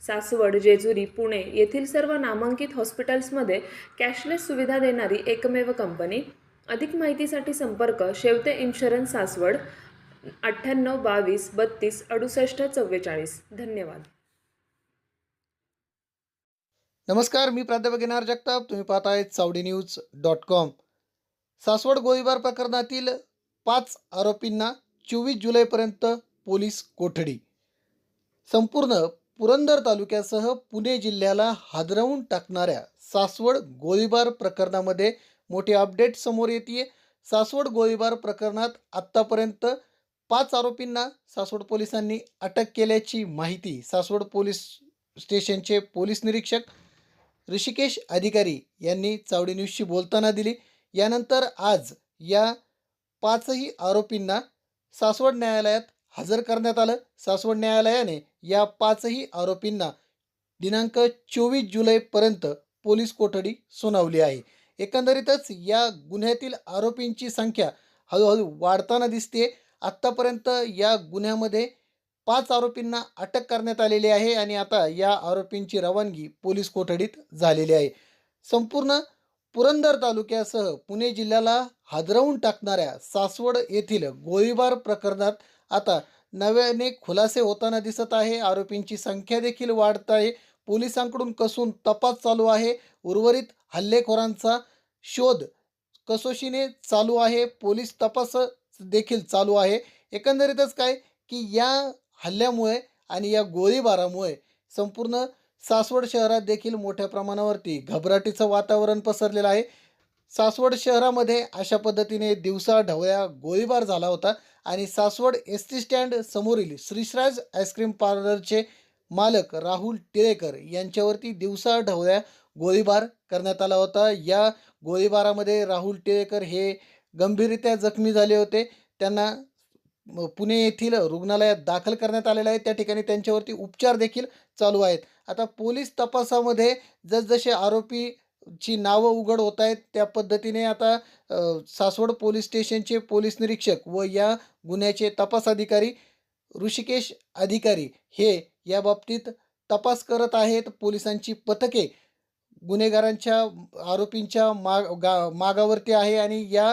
सासवड जेजुरी पुणे येथील सर्व नामांकित हॉस्पिटल्समध्ये कॅशलेस सुविधा देणारी एकमेव कंपनी. अधिक माहितीसाठी संपर्क शेवते इन्शुरन्स सासवड अठ्ठ्याण्णव बावीस बत्तीस अडुसष्ट चव्वेचाळीस. धन्यवाद. नमस्कार मी प्राध्यापक येणार जगताप. तुम्ही पाहत आहेत Chawdi news dot com. Saswad गोळीबार प्रकरणातील पाच आरोपींना चोवीस जुलैपर्यंत पोलीस कोठडी. संपूर्ण पुरंदर तालुक्यासह पुणे जिल्ह्याला हादरवून टाकणाऱ्या सासवड गोळीबार प्रकरणामध्ये मोठी अपडेट समोर येते सासवड गोळीबार प्रकरणात आत्तापर्यंत पाच आरोपींना सासवड पोलिसांनी अटक केल्याची माहिती सासवड पोलीस स्टेशनचे पोलीस निरीक्षक ऋषिकेश अधिकारी यांनी चावडी न्यूजशी बोलताना दिली. यानंतर आज या पाचही आरोपींना सासवड न्यायालयात हजर करण्यात आलं. सासवड न्यायालयाने या पाचही आरोपींना दिनांक चोवीस जुलैपर्यंत पोलीस कोठडी सुनावली आहे. एकंदरीतच या गुन्ह्यातील आरोपींची संख्या हळूहळू वाढताना दिसते आत्तापर्यंत या गुन्ह्यामध्ये पाच आरोपींना अटक करण्यात आलेली आहे आणि आता या आरोपींची रवानगी पोलीस कोठडीत झालेली आहे. संपूर्ण पुरंदर तालुक्यासह पुणे जिल्ह्याला हादरवून टाकणाऱ्या सासवड येथील गोळीबार प्रकरणात आता नव्याने खुलासे होताना दिसत आहे. आरोपींची संख्या देखील वाढत आहे. पोलिसांकडून कसून तपास चालू आहे. उर्वरित हल्लेखोरांचा शोध कसोशीने चालू आहे. पोलीस तपास देखील चालू आहे. एकंदरीतच काय की या हल्ल्यामुळे आणि या गोळीबारामुळे संपूर्ण सासवड शहरात देखील मोठ्या प्रमाणावरती घबराटीचं वातावरण पसरलेलं आहे. सासवड शहरामध्ये अशा पद्धतीने दिवसा ढवळ्या गोळीबार झाला होता. आणि सासवड एस टी स्टँड समोरील श्रीश्राज आईस्क्रीम पार्लरचे मालक राहुल टिळेकर यांच्यावरती दिवसा ढवळ्या गोळीबार करण्यात आला होता. या गोळीबारामध्ये राहुल टिळेकर हे गंभीररित्या जखमी झाले होते. त्यांना पुणे येथील रुग्णालयात दाखल करण्यात आलेलं आहे. त्या ठिकाणी त्यांच्यावरती उपचार देखील चालू आहेत. आता पोलीस तपासामध्ये जसजसे आरोपी ची नावं उघड होत आहेत त्या पद्धतीने आता सासवड पोलीस स्टेशनचे पोलीस निरीक्षक व या गुन्ह्याचे तपास अधिकारी ऋषिकेश अधिकारी हे या बाबतीत तपास करत आहेत. पोलिसांची पथके गुन्हेगारांच्या आरोपींच्या माग गा मागावरती आहे आणि या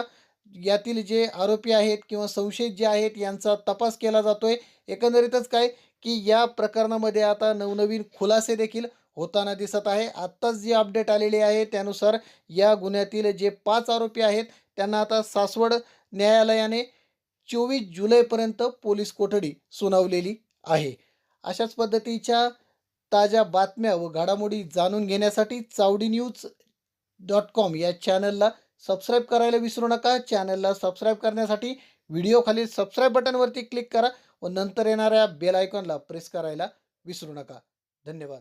यातील जे आरोपी आहेत किंवा संशयित जे आहेत यांचा तपास केला जातोय. एकंदरीतच काय की या प्रकरणामध्ये आता नवनवीन खुलासे देखील होताना दिसत आहे. आत्ताच जी अपडेट आलेली आहे त्यानुसार या गुन्ह्यातील जे पाच आरोपी आहेत त्यांना आता सासवड न्यायालयाने चोवीस जुलैपर्यंत पोलीस कोठडी सुनावलेली आहे. अशाच पद्धतीच्या ताज्या बातम्या व घडामोडी जाणून घेण्यासाठी चावडी न्यूज डॉट कॉम या चॅनलला सबस्क्राईब करायला विसरू नका. चॅनलला सबस्क्राईब करण्यासाठी व्हिडिओखालील सबस्क्राईब बटनवरती क्लिक करा व नंतर येणाऱ्या बेल आयकॉनला प्रेस करायला विसरू नका. धन्यवाद.